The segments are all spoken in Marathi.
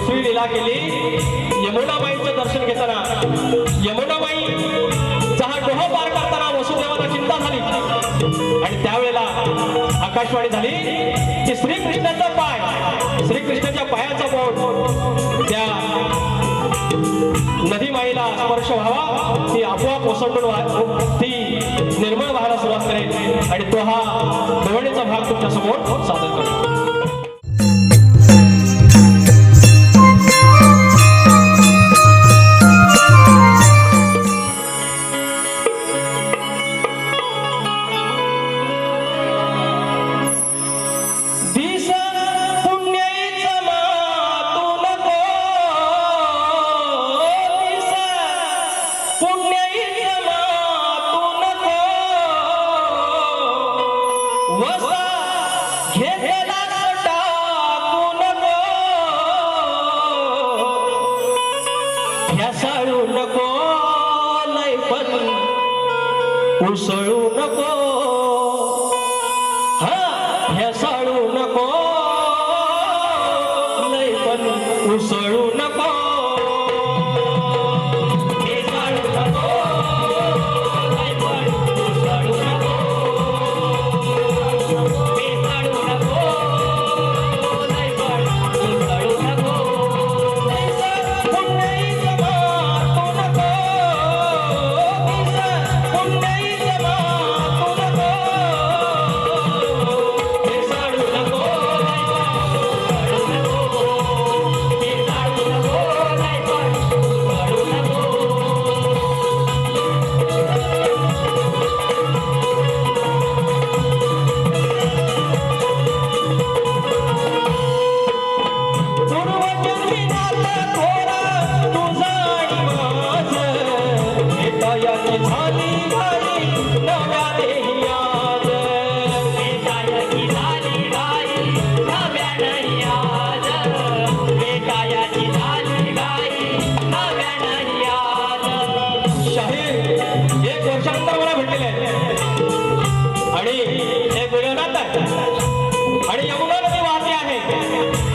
दुसरी लीला केली यमुनाबाईचं दर्शन घेताना यमुनाबाई चहा डोह पार करताना वसुदेवाला चिंता झाली. आणि त्यावेळेला आकाशवाणी झाली की श्रीकृष्णाचा पाय श्रीकृष्णाच्या पायाचा बोट त्या नदी माईला स्पर्श व्हावा ती आपोआप ओसंडून वा- ती निर्मळ व्हायला सुरुवात करेल. आणि तो हा गवळीचा भाग तुमच्यासमोर सादर करेल. ઉસળું ન બોલાય પણ ઉસળું ન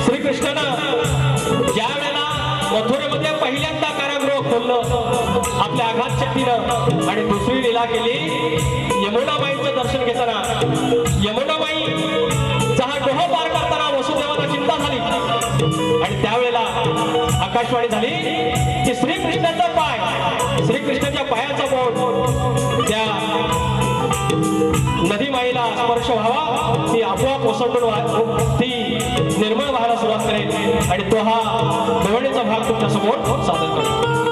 श्रीकृष्णानं ज्या वेळेला मथुरेमध्ये पहिल्यांदा कारागृह खोललं आपल्या आघात शक्तीनं. आणि दुसरी लीला केली यमुनाबाईचं दर्शन घेताना. यमुनाबाई हा डोह पार करताना वसुदेवाला चिंता झाली. आणि त्यावेळेला आकाशवाणी झाली की श्रीकृष्णाचा पाय श्रीकृष्णाच्या पायाचा बोट त्या नदी माईला स्पर्श व्हावा. ती आपोआप ओसंडून ती निर्मळ व्हायला सुरुवात करेल. आणि तो हा गवळीचा भाग तुमच्यासमोर सादर करेल.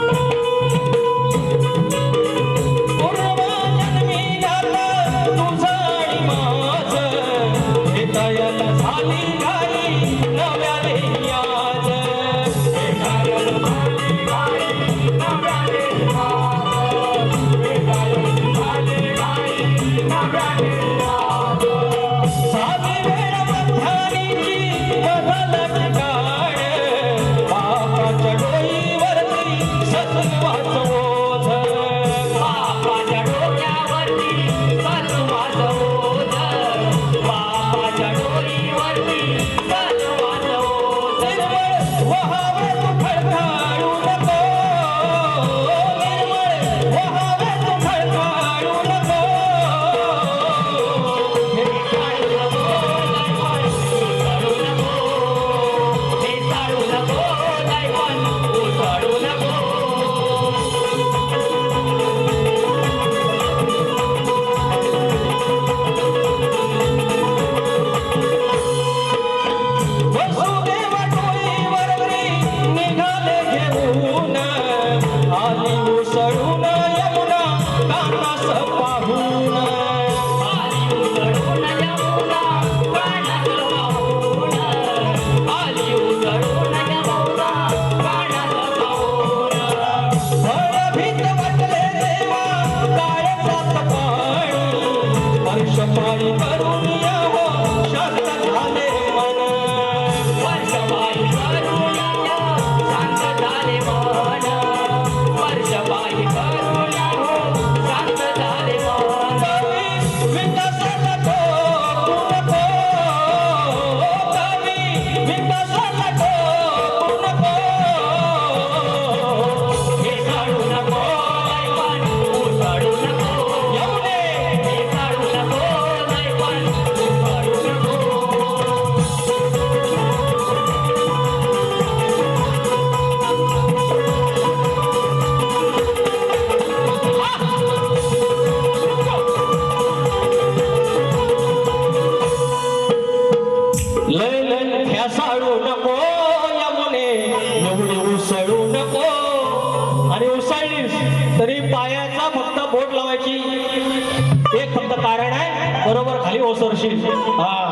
Bye. म्हणशील हा